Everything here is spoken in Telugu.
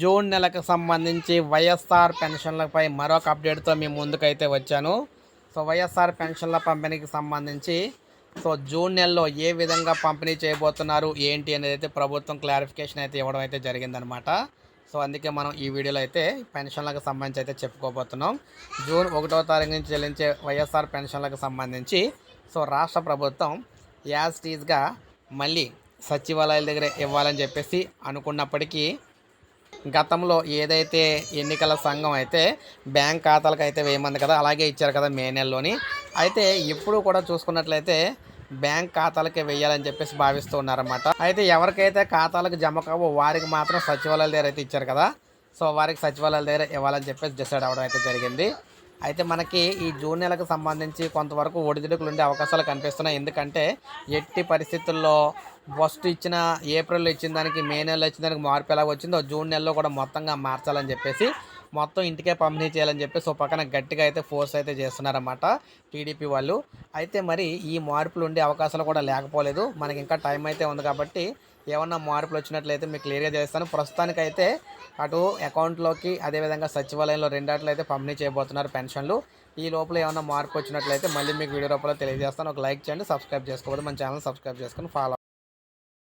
జూన్ నెలకు సంబంధించి వైఎస్ఆర్ పెన్షన్లపై మరొక అప్డేట్తో మేము ముందుకైతే వచ్చాను. సో వైఎస్ఆర్ పెన్షన్ల పంపిణీకి సంబంధించి సో జూన్ నెలలో ఏ విధంగా పంపిణీ చేయబోతున్నారు ఏంటి అనేది అయితే ప్రభుత్వం క్లారిఫికేషన్ అయితే ఇవ్వడం అయితే జరిగిందనమాట. సో అందుకే మనం ఈ వీడియోలో అయితే పెన్షన్లకు సంబంధించి అయితే చెప్పుకోబోతున్నాం. జూన్ ఒకటో తారీఖు నుంచి చెల్లించే వైఎస్ఆర్ పెన్షన్లకు సంబంధించి సో రాష్ట్ర ప్రభుత్వం యాజ్ టీజ్గా మళ్ళీ సచివాలయాల దగ్గర ఇవ్వాలని చెప్పేసి అనుకున్నప్పటికీ గతంలో ఏదైతే ఎన్నికల సంఘం అయితే బ్యాంక్ ఖాతాలకు అయితే వేయమంది కదా అలాగే ఇచ్చారు కదా మే నెలలోని. అయితే ఇప్పుడు కూడా చూసుకున్నట్లయితే బ్యాంక్ ఖాతాలకే వేయాలని చెప్పేసి భావిస్తూ ఉన్నారన్నమాట. అయితే ఎవరికైతే ఖాతాలకు జమ కావో వారికి మాత్రం సచివాలయాల దగ్గర అయితే ఇచ్చారు కదా. సో వారికి సచివాలయాల దగ్గర ఇవ్వాలని చెప్పేసి డిసైడ్ అవ్వడం అయితే జరిగింది. అయితే మనకి ఈ జూన్ నెలకు సంబంధించి కొంతవరకు ఒడిదుడుకులు ఉండే అవకాశాలు కనిపిస్తున్నాయి. ఎందుకంటే ఎట్టి పరిస్థితుల్లో ఫస్ట్ ఇచ్చిన ఏప్రిల్లో ఇచ్చిన దానికి మే నెలలో ఇచ్చిన దానికి మార్పు ఎలా వచ్చిందో జూన్ నెలలో కూడా మొత్తంగా మార్చాలని చెప్పేసి మొత్తం ఇంటికే పంపిణీ చేయాలని చెప్పేసి ఒక పక్కన గట్టిగా అయితే ఫోర్స్ అయితే చేస్తున్నారన్నమాట టీడీపీ వాళ్ళు. అయితే మరి ఈ మార్పులు ఉండే అవకాశాలు కూడా లేకపోలేదు. మనకి ఇంకా టైం అయితే ఉంది కాబట్టి ఏమన్నా మార్పులు వచ్చినట్లయితే మీకు క్లియర్గా చేస్తాను ప్రస్తుతానికైతే అటు అకౌంట్లోకి అదేవిధంగా సచివాలయంలో రెండాట్లు అయితే పంపిణీ చేయబోతున్నారు పెన్షన్లు. ఈ లోపల ఏమన్నా మార్పు వచ్చినట్లయితే మళ్ళీ మీకు వీడియో రూపంలో తెలియజేస్తాను. ఒక లైక్ చేయండి సబ్స్క్రైబ్ చేసుకోవద్దు. మన ఛానల్ సబ్స్క్రైబ్ చేసుకొని ఫాలో